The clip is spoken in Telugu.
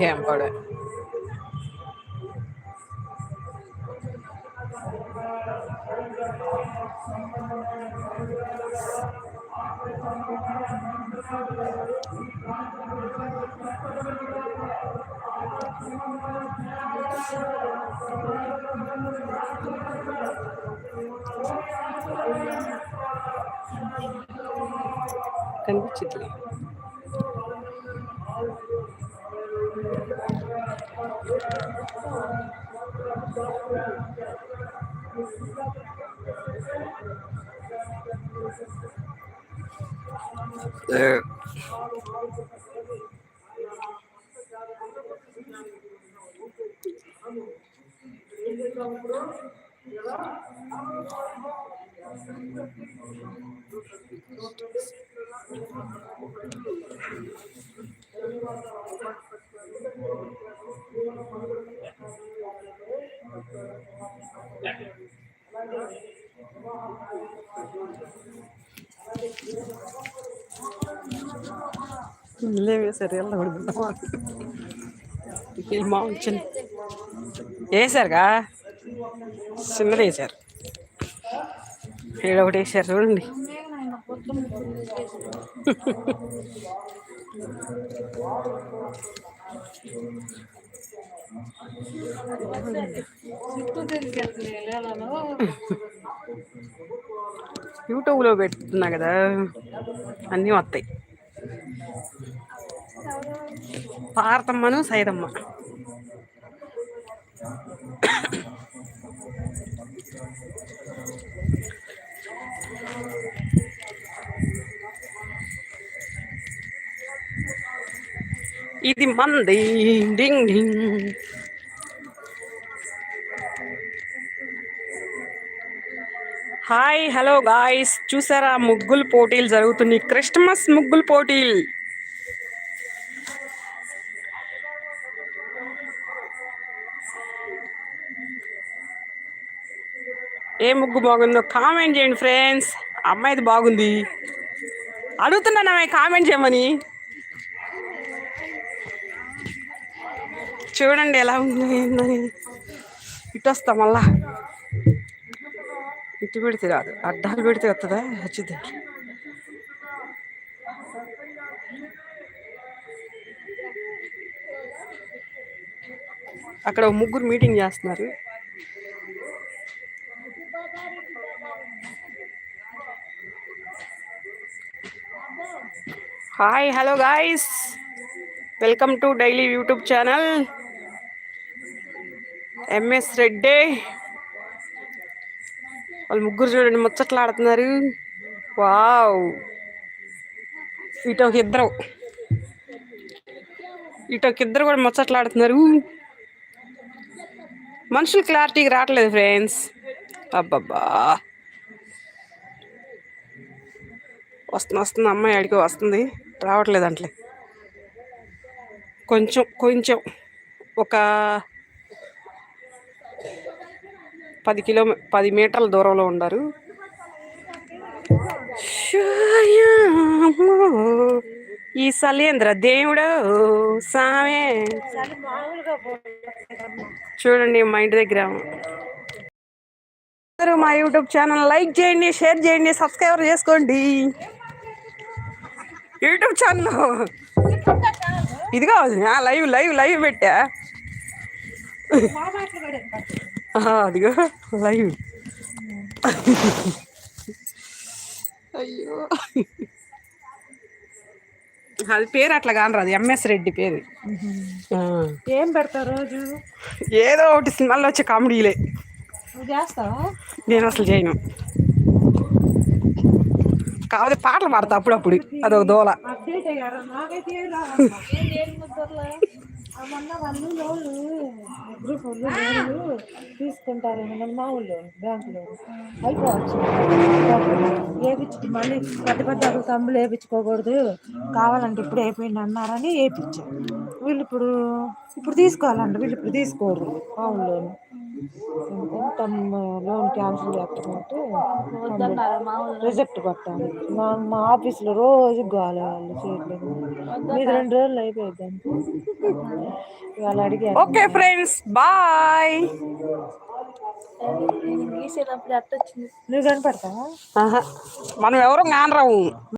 ఏం పడే kan Thank you. there. మా చిన్న వేసారుగా? చిన్నది వేసారు. ఒకటి వేసారు చూడండి. యూట్యూబ్లో పెడుతున్నా కదా. అన్నీ వస్తాయి. పార్తమ్మను సైదమ్మ. ఇది మంది ding ding. Hi hello guys. చూసారా ముగ్గులు పోటీలు జరుగుతున్నాయి. క్రిస్టమస్ ముగ్గులు పోటీలు. ఏ ముగ్గు బాగుందో కామెంట్ చేయండి ఫ్రెండ్స్. అమ్మాయిది బాగుంది. అడుగుతున్నాను కామెంట్ చేయమని. చూడండి ఎలా ఉంది ఇటు వస్తాం మళ్ళా. ఇటు పెడితే రాదు. అడ్డాలు పెడితే వస్తుందా వచ్చింది అక్కడ ముగ్గురు మీటింగ్ చేస్తున్నారు. Hi hello guys. Welcome to daily YouTube channel. MS Reddy. వాళ్ళు ముగ్గురు చూడండి ముచ్చట్లు ఆడుతున్నారు వావ్. ఇటు ఒక ఇద్దరు. ఇటు ఒక ఇద్దరు కూడా ముచ్చట్లు ఆడుతున్నారు మనుషులు క్లారిటీకి రావట్లేదు ఫ్రెండ్స్. అబ్బబ్బా. వస్తుంది వస్తుంది అమ్మాయి అడిగి వస్తుంది. రావట్లేదు అంటలే. కొంచెం కొంచెం ఒక పది కిలో పది మీటర్ల దూరంలో ఉండారు ఈ సలేంద్ర దేవుడు సామే. చూడండి మా ఇంటి దగ్గర. అందరూ మా యూట్యూబ్ ఛానల్ లైక్ చేయండి షేర్ చేయండి సబ్స్క్రైబర్ చేసుకోండి. YouTube channel. ఇదిగా లైవ్ లైవ్ లైవ్ పెట్టా. అదిగో లైవ్. అయ్యో. అది పేరు అట్లా కానరు అది ఎంఎస్ రెడ్డి పేరు. ఏం పెడతావు రోజు? ఏదో ఒకటి సినిమాల్లో వచ్చే కామెడీలే. చేస్తావా? నేను అసలు చేయను. కాకపోతే పాటలు పాడతా అప్పుడప్పుడు అదొక దోల. మొన్న వాళ్ళు లోన్లు గ్రూప్ వాళ్ళు లోన్లు తీసుకుంటారేమో మన మా ఊళ్ళో బ్యాంకులో అయిపోవచ్చు వేపించి మళ్ళీ పెద్ద పెద్ద తమ్ములు వేపించుకోకూడదు కావాలంటే ఇప్పుడు అయిపోయింది అన్నారని వేయించారు వీళ్ళు ఇప్పుడు ఇప్పుడు తీసుకోవాలంట వీళ్ళు ఇప్పుడు తీసుకోరు మా ఊళ్ళో లోన్ క్యాన్సిల్ చేస్తున్నట్టు రిజెక్ట్ కొట్టాలి. మా మా ఆఫీస్లో రోజు గోల వాళ్ళు చేయట్లేదు. మీది రెండు రోజులు అయిపోయింది అంతే. వాళ్ళు అడిగారు. Okay friends bye. నువ్వు కనపడతావా? మనం ఎవరు కానరావు.